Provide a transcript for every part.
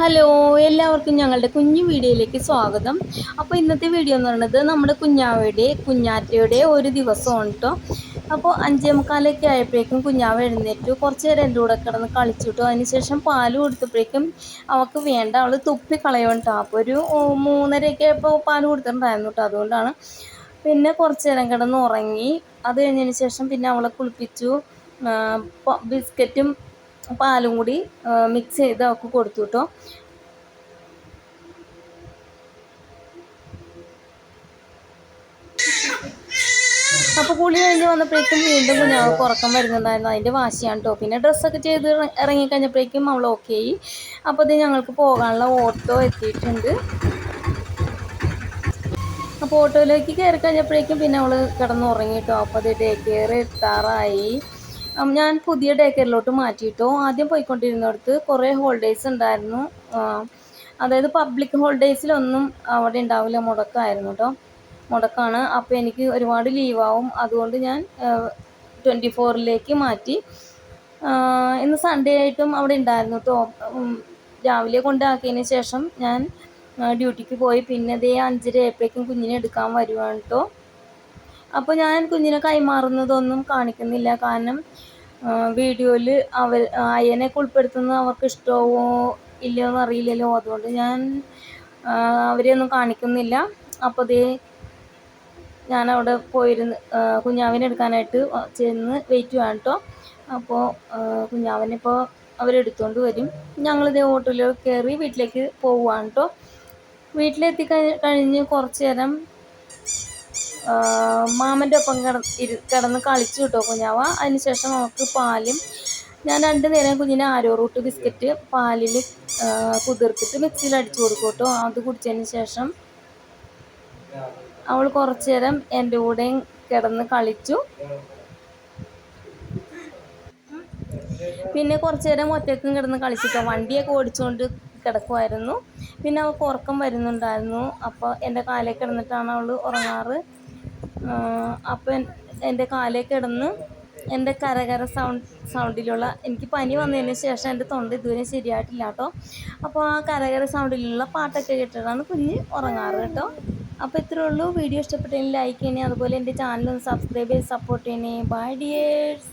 Hello എല്ലാവർക്കും ഞങ്ങളുടെ കുഞ്ഞു വീഡിയോയിലേക്ക് സ്വാഗതം. അപ്പോൾ ഇന്നത്തെ വീഡിയോ എന്ന് പറയുന്നത് നമ്മുടെ കുഞ്ഞാവയുടെ കുഞ്ഞാറ്റയുടെ ഒരു ദിവസമാണ് കേട്ടോ അപ്പോൾ അഞ്ചേ മുക്കാലൊക്കെ ആയപ്പോഴേക്കും കുഞ്ഞാവ് എഴുന്നേറ്റു. കുറച്ച് നേരം എന്റെ കൂടെ കിടന്ന് കളിച്ചിട്ടു. അതിനുശേഷം പാൽ കൊടുത്തപ്പോഴേക്കും അവൾക്ക് വേണ്ട അവൾ തുപ്പി കളയും കേട്ടോ അപ്പോൾ ഒരു മൂന്നരയൊക്കെ ആയപ്പോൾ പാൽ കൊടുത്തിട്ടുണ്ടായിരുന്നു കേട്ടോ അതുകൊണ്ടാണ് പിന്നെ കുറച്ച് നേരം കിടന്ന് ഉറങ്ങി. അത് കഴിഞ്ഞതിന് ശേഷം പിന്നെ അവളെ കുളിപ്പിച്ചു. ബിസ്ക്കറ്റും പാലും കൂടി മിക്സ് ചെയ്ത് അവൾക്ക് കൊടുത്തു കേട്ടോ അപ്പോൾ കുളി കഴിഞ്ഞ് വന്നപ്പോഴേക്കും വീണ്ടും കുഞ്ഞാവൾക്ക് ഉറക്കം വരുന്നുണ്ടായിരുന്നു. അതിന്റെ വാശിയാണ് കേട്ടോ പിന്നെ ഡ്രസ്സൊക്കെ ചെയ്ത് ഇറങ്ങിക്കഴിഞ്ഞപ്പോഴേക്കും അവൾ ഓക്കെ ആയി. അപ്പോൾ ഇത് ഞങ്ങൾക്ക് പോകാനുള്ള ഓട്ടോ എത്തിയിട്ടുണ്ട്. അപ്പോൾ ഓട്ടോയിലേക്ക് കയറി കഴിഞ്ഞപ്പോഴേക്കും പിന്നെ അവൾ കിടന്ന് അപ്പൊ അപ്പോൾ അത് ഡേ കെയർ എത്താറായി. ഞാൻ പുതിയ ഡേ കെയറിലോട്ട് മാറ്റിയിട്ടോ. ആദ്യം പോയിക്കൊണ്ടിരുന്നിടത്ത് കുറേ ഹോളിഡേയ്സ് ഉണ്ടായിരുന്നു. അതായത് പബ്ലിക് ഹോളിഡേയ്സിലൊന്നും അവിടെ ഉണ്ടാവില്ല. മുടക്കമായിരുന്നു കേട്ടോ മുടക്കാണ്. അപ്പോൾ എനിക്ക് ഒരുപാട് ലീവാവും അതുകൊണ്ട് ഞാൻ ട്വന്റി ഫോറിലേക്ക് മാറ്റി. ഇന്ന് സൺഡേ ആയിട്ടും അവിടെ ഉണ്ടായിരുന്നു കേട്ടോ രാവിലെ കൊണ്ടാക്കിയതിന് ശേഷം ഞാൻ ഡ്യൂട്ടിക്ക് പോയി. പിന്നെ ദേ അഞ്ചര ആയപ്പോഴേക്കും കുഞ്ഞിനെ എടുക്കാൻ വരുവാണ് കേട്ടോ അപ്പോൾ ഞാൻ കുഞ്ഞിനെ കൈമാറുന്നതൊന്നും കാണിക്കുന്നില്ല. കാരണം വീഡിയോയിൽ അവർ അയ്യനെ ഉൾപ്പെടുത്തുന്ന അവർക്ക് ഇഷ്ടമോ ഇല്ലയോ എന്ന് അറിയില്ലല്ലോ. അതുകൊണ്ട് ഞാൻ അവരെയൊന്നും കാണിക്കുന്നില്ല. അപ്പോൾ ദേ ഞാൻ അവിടെ പോയിരുന്ന് കുഞ്ഞാവിനെ എടുക്കാനായിട്ട് ചെന്ന് വെയിറ്റ് ചെയ്യാം കേട്ടോ. അപ്പോൾ കുഞ്ഞാവിനിപ്പോൾ അവരെടുത്തുകൊണ്ട് വരും. ഞങ്ങളിതേ ഓട്ടോയിൽ കയറി വീട്ടിലേക്ക് പോവുകയാണ് കേട്ടോ. വീട്ടിലെത്തി കഴിഞ്ഞ് കുറച്ച് നേരം മാമന്റെ ഒപ്പം കിട ഇരു കിടന്ന് കളിച്ചു കിട്ടോ കുഞ്ഞാവ. അതിനുശേഷം നമുക്ക് പാലും ഞാൻ രണ്ട് നേരം കുഞ്ഞിനെ ആരോ റൂട്ട് ബിസ്ക്കറ്റ് പാലിൽ കുതിർത്തിട്ട് മിക്സിയിൽ അടിച്ചു കൊടുക്കും കേട്ടോ അത് കുടിച്ചതിന് ശേഷം അവൾ കുറച്ച് നേരം എന്റെ കൂടെ കിടന്ന് കളിച്ചു. പിന്നെ കുറച്ച് നേരം ഒറ്റക്കും കിടന്ന് കളിച്ചിട്ടോ വണ്ടിയൊക്കെ ഓടിച്ചുകൊണ്ട് കിടക്കുമായിരുന്നു പിന്നെ അവൾക്ക് ഉറക്കം വരുന്നുണ്ടായിരുന്നു. അപ്പോൾ എന്റെ കാലേ കിടന്നിട്ടാണ് അവൾ ഉറങ്ങാറ്. അപ്പം എന്റെ കാലേ കിടന്ന് എന്റെ കരകര സൗണ്ട് സൗണ്ടിലുള്ള എനിക്ക് പനി വന്നതിന് ശേഷം എന്റെ തൊണ്ട ഇതുവരെ ശരിയായിട്ടില്ല കേട്ടോ. അപ്പോൾ ആ കരകര സൗണ്ടിലുള്ള പാട്ടൊക്കെ കേട്ടിട്ടാണ് കുഞ്ഞ് ഉറങ്ങാറ് കേട്ടോ. അപ്പോൾ ഇത്രേ ഉള്ളൂ. വീഡിയോ ഇഷ്ടപ്പെട്ടെങ്കിൽ ലൈക്ക് ചെയ്യണേ. അതുപോലെ എന്റെ ചാനൽ ഒന്ന് സബ്സ്ക്രൈബ് ചെയ്ത് സപ്പോർട്ട് ചെയ്യണേ. ബൈ ഡിയേഴ്സ്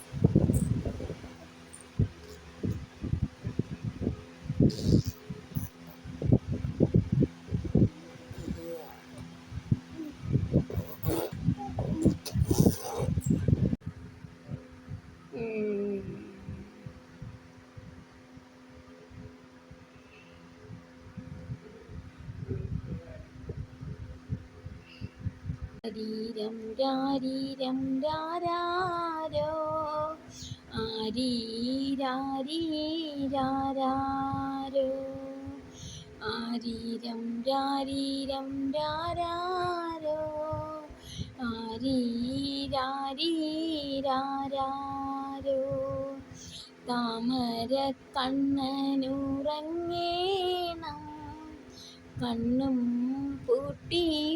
ശരീരം രാരീരം രാരാരോ? ആരീരാരീരാരോ ആരീരം രാരീരം രാരാരോ? ആരീരാരീരാരോ താമര കണ്ണനുറങ്ങേണം കണ്ണും പൂട്ടിയുറങ്ങേണം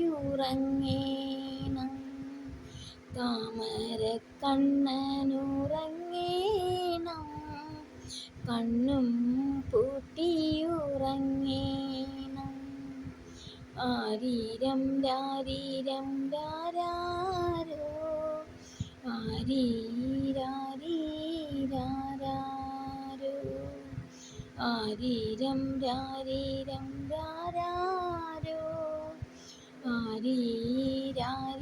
താമര കണ്ണനുറങ്ങേണം കണ്ണും പൂട്ടിയുറങ്ങേണം ആരീരം രാരീരം രാരോ ആരീരാരീരാരോ ആരീരം രാരീരം രാരോ ആരീരാരീരാരോ